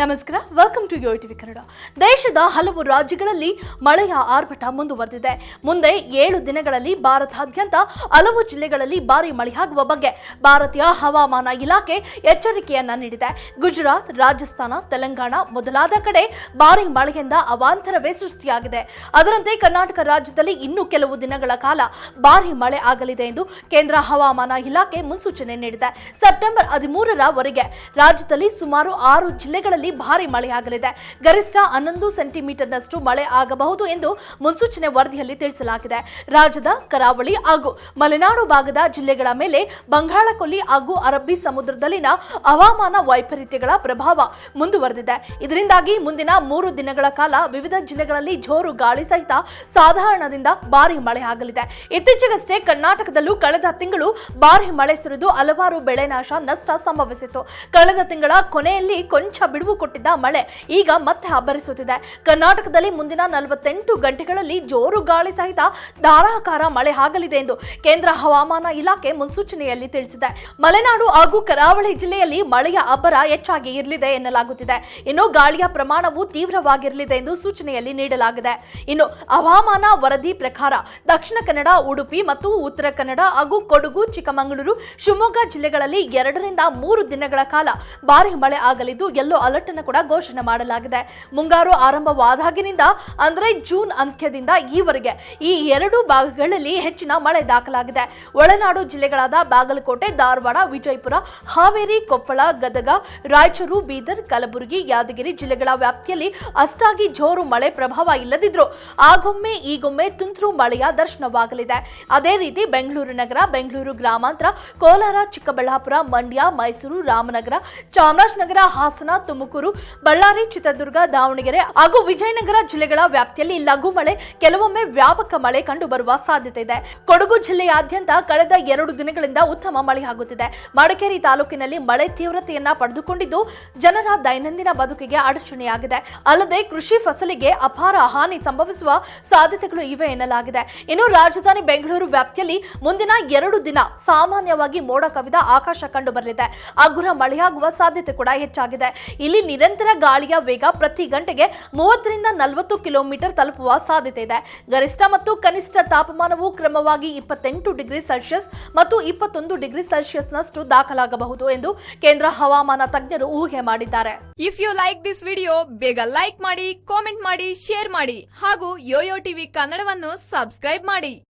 ನಮಸ್ಕಾರ welcome to Yo TV Kannada. ದೇಶದ ಹಲವು ರಾಜ್ಯಗಳಲ್ಲಿ ಮಳೆಯ ಆರ್ಭಟ ಮುಂದುವರೆದಿದೆ. ಮುಂದೆ ಏಳು ದಿನಗಳಲ್ಲಿ ಭಾರತಾದ್ಯಂತ ಹಲವು ಜಿಲ್ಲೆಗಳಲ್ಲಿ ಭಾರಿ ಮಳೆಯಾಗುವ ಬಗ್ಗೆ ಭಾರತೀಯ ಹವಾಮಾನ ಇಲಾಖೆ ಎಚ್ಚರಿಕೆಯನ್ನ ನೀಡಿದೆ. ಗುಜರಾತ್, ರಾಜಸ್ಥಾನ, ತೆಲಂಗಾಣ ಮೊದಲಾದ ಕಡೆ ಭಾರಿ ಮಳೆಯಿಂದ ಅವಾಂತರವೇ ಸೃಷ್ಟಿಯಾಗಿದೆ. ಅದರಂತೆ ಕರ್ನಾಟಕ ರಾಜ್ಯದಲ್ಲಿ ಇನ್ನೂ ಕೆಲವು ದಿನಗಳ ಕಾಲ ಭಾರಿ ಮಳೆ ಆಗಲಿದೆ ಎಂದು ಕೇಂದ್ರ ಹವಾಮಾನ ಇಲಾಖೆ ಮುನ್ಸೂಚನೆ ನೀಡಿದೆ. ಸೆಪ್ಟೆಂಬರ್ ಹದಿಮೂರರವರೆಗೆ ರಾಜ್ಯದಲ್ಲಿ ಸುಮಾರು ಆರು ಜಿಲ್ಲೆಗಳಲ್ಲಿ ಭಾರಿ ಮಳೆಯಾಗಲಿದೆ. ಗರಿಷ್ಠ ಹನ್ನೊಂದು ಸೆಂಟಿಮೀಟರ್ನಷ್ಟು ಮಳೆ ಆಗಬಹುದು ಎಂದು ಮುನ್ಸೂಚನೆ ವರದಿಯಲ್ಲಿ ತಿಳಿಸಲಾಗಿದೆ. ರಾಜ್ಯದ ಕರಾವಳಿ ಹಾಗೂ ಮಲೆನಾಡು ಭಾಗದ ಜಿಲ್ಲೆಗಳ ಮೇಲೆ ಬಂಗಾಳಕೊಲ್ಲಿ ಹಾಗೂ ಅರಬ್ಬಿ ಸಮುದ್ರದಲ್ಲಿನ ಹವಾಮಾನ ವೈಪರೀತ್ಯಗಳ ಪ್ರಭಾವ ಮುಂದುವರೆದಿದೆ. ಇದರಿಂದಾಗಿ ಮುಂದಿನ ಮೂರು ದಿನಗಳ ಕಾಲ ವಿವಿಧ ಜಿಲ್ಲೆಗಳಲ್ಲಿ ಜೋರು ಗಾಳಿ ಸಹಿತ ಸಾಧಾರಣದಿಂದ ಭಾರಿ ಮಳೆ ಆಗಲಿದೆ ಇತ್ತೀಚೆಗಷ್ಟೇ ಕರ್ನಾಟಕದಲ್ಲೂ ಕಳೆದ ತಿಂಗಳು ಭಾರಿ ಮಳೆ ಸುರಿದು ಹಲವಾರು ಬೆಳೆ ನಾಶ, ನಷ್ಟ ಸಂಭವಿಸಿತ್ತು. ಕಳೆದ ತಿಂಗಳ ಕೊನೆಯಲ್ಲಿ ಕೊಂಚ ಬಿಡುವು ಕೊಟ್ಟಿದ್ದ ಮಳೆ ಈಗ ಮತ್ತೆ ಅಬ್ಬರಿಸುತ್ತಿದೆ ಕರ್ನಾಟಕದಲ್ಲಿ ಮುಂದಿನ ನಲವತ್ತೆಂಟು ಗಂಟೆಗಳಲ್ಲಿ ಜೋರು ಗಾಳಿ ಸಹಿತ ಧಾರಾಕಾರ ಮಳೆ ಆಗಲಿದೆ ಎಂದು ಕೇಂದ್ರ ಹವಾಮಾನ ಇಲಾಖೆ ಮುನ್ಸೂಚನೆಯಲ್ಲಿ ತಿಳಿಸಿದೆ. ಮಲೆನಾಡು ಹಾಗೂ ಕರಾವಳಿ ಜಿಲ್ಲೆಯಲ್ಲಿ ಮಳೆಯ ಅಬ್ಬರ ಹೆಚ್ಚಾಗಿ ಇರಲಿದೆ ಎನ್ನಲಾಗುತ್ತಿದೆ. ಇನ್ನು ಗಾಳಿಯ ಪ್ರಮಾಣವು ತೀವ್ರವಾಗಿರಲಿದೆ ಎಂದು ಸೂಚನೆಯಲ್ಲಿ ನೀಡಲಾಗಿದೆ. ಇನ್ನು ಹವಾಮಾನ ವರದಿ ಪ್ರಕಾರ ದಕ್ಷಿಣ ಕನ್ನಡ, ಉಡುಪಿ ಮತ್ತು ಉತ್ತರ ಕನ್ನಡ ಹಾಗೂ ಕೊಡಗು, ಚಿಕ್ಕಮಗಳೂರು, ಶಿವಮೊಗ್ಗ ಜಿಲ್ಲೆಗಳಲ್ಲಿ ಎರಡರಿಂದ ಮೂರು ದಿನಗಳ ಕಾಲ ಭಾರಿ ಮಳೆ ಆಗಲಿದ್ದು ಎಲ್ಲೋ ಅಲರ್ಟ್ ಅನ್ನು ಕೂಡ ಘೋಷಣೆ ಮಾಡಲಾಗಿದೆ. ಮುಂಗಾರು ಆರಂಭವಾದಾಗಿನಿಂದ ಅಂದ್ರೆ ಜೂನ್ ಅಂತ್ಯದಿಂದ ಈವರೆಗೆ ಈ ಎರಡು ಭಾಗಗಳಲ್ಲಿ ಹೆಚ್ಚಿನ ಮಳೆ ದಾಖಲಾಗಿದೆ. ಒಳನಾಡು ಜಿಲ್ಲೆಗಳಾದ ಬಾಗಲಕೋಟೆ, ಧಾರವಾಡ, ವಿಜಯಪುರ, ಹಾವೇರಿ, ಕೊಪ್ಪಳ, ಗದಗ, ರಾಯಚೂರು, ಬೀದರ್, ಕಲಬುರಗಿ, ಯಾದಗಿರಿ ಜಿಲ್ಲೆಗಳ ವ್ಯಾಪ್ತಿಯಲ್ಲಿ ಅಷ್ಟಾಗಿ ಜೋರು ಮಳೆ ಪ್ರಭಾವ ಇಲ್ಲದಿದ್ರು ಆಗೊಮ್ಮೆ ಈಗೊಮ್ಮೆ ತುಂತುರು ಮಳೆಯ ದರ್ಶನವಾಗಲಿದೆ. ಅದೇ ರೀತಿ ಬೆಂಗಳೂರು ನಗರ, ಬೆಂಗಳೂರು ಗ್ರಾಮಾಂತರ, ಕೋಲಾರ, ಚಿಕ್ಕಬಳ್ಳಾಪುರ, ಮಂಡ್ಯ, ಮೈಸೂರು, ರಾಮನಗರ, ಚಾಮರಾಜನಗರ, ಹಾಸನ, ತುಮಕೂರು ಬಳ್ಳಾರಿ, ಚಿತ್ರದುರ್ಗ, ದಾವಣಗೆರೆ ಹಾಗೂ ವಿಜಯನಗರ ಜಿಲ್ಲೆಗಳ ವ್ಯಾಪ್ತಿಯಲ್ಲಿ ಲಘು ಮಳೆ, ಕೆಲವೊಮ್ಮೆ ವ್ಯಾಪಕ ಮಳೆ ಕಂಡು ಬರುವ ಸಾಧ್ಯತೆ ಇದೆ. ಕೊಡಗು ಜಿಲ್ಲೆಯಾದ್ಯಂತ ಕಳೆದ ಎರಡು ದಿನಗಳಿಂದ ಉತ್ತಮ ಮಳೆಯಾಗುತ್ತಿದೆ ಮಡಿಕೇರಿ ತಾಲೂಕಿನಲ್ಲಿ ಮಳೆ ತೀವ್ರತೆಯನ್ನ ಪಡೆದುಕೊಂಡಿದ್ದು, ಜನರ ದೈನಂದಿನ ಬದುಕಿಗೆ ಅಡಚಣೆಯಾಗಿದೆ. ಅಲ್ಲದೆ ಕೃಷಿ ಫಸಲಿಗೆ ಅಪಾರ ಹಾನಿ ಸಂಭವಿಸುವ ಸಾಧ್ಯತೆಗಳು ಇವೆ ಎನ್ನಲಾಗಿದೆ. ಇನ್ನು ರಾಜಧಾನಿ ಬೆಂಗಳೂರು ವ್ಯಾಪ್ತಿಯಲ್ಲಿ ಮುಂದಿನ ಎರಡು ದಿನ ಸಾಮಾನ್ಯವಾಗಿ ಮೋಡ ಕವಿದ ಆಕಾಶ ಕಂಡು ಬರಲಿದೆ ಅಗುರ ಮಳೆಯಾಗುವ ಸಾಧ್ಯತೆ ಕೂಡ ಹೆಚ್ಚಾಗಿದೆ. ಇಲ್ಲಿ ನಿರಂತರ ಗಾಳಿಯ ವೇಗ ಪ್ರತಿ ಗಂಟೆಗೆ ಮೂವತ್ತರಿಂದ ನಲವತ್ತು ಕಿಲೋಮೀಟರ್ ತಲುಪುವ ಸಾಧ್ಯತೆ ಇದೆ. ಗರಿಷ್ಠ ಮತ್ತು ಕನಿಷ್ಠ ತಾಪಮಾನವು ಕ್ರಮವಾಗಿ ಇಪ್ಪತ್ತೆಂಟು ಡಿಗ್ರಿ ಸೆಲ್ಸಿಯಸ್ ಮತ್ತು ಇಪ್ಪತ್ತೊಂದು ಡಿಗ್ರಿ ಸೆಲ್ಸಿಯಸ್ನಷ್ಟು ದಾಖಲಾಗಬಹುದು ಎಂದು ಕೇಂದ್ರ ಹವಾಮಾನ ತಜ್ಞರು ಊಹೆ ಮಾಡಿದ್ದಾರೆ. If you like this video ಬೇಗ ಲೈಕ್ ಮಾಡಿ ಕಾಮೆಂಟ್ ಮಾಡಿ ಶೇರ್ ಮಾಡಿ ಹಾಗೂ ಯೋಯೋ ಟಿವಿ ಕನ್ನಡವನ್ನು ಸಬ್ಸ್ಕ್ರೈಬ್ ಮಾಡಿ.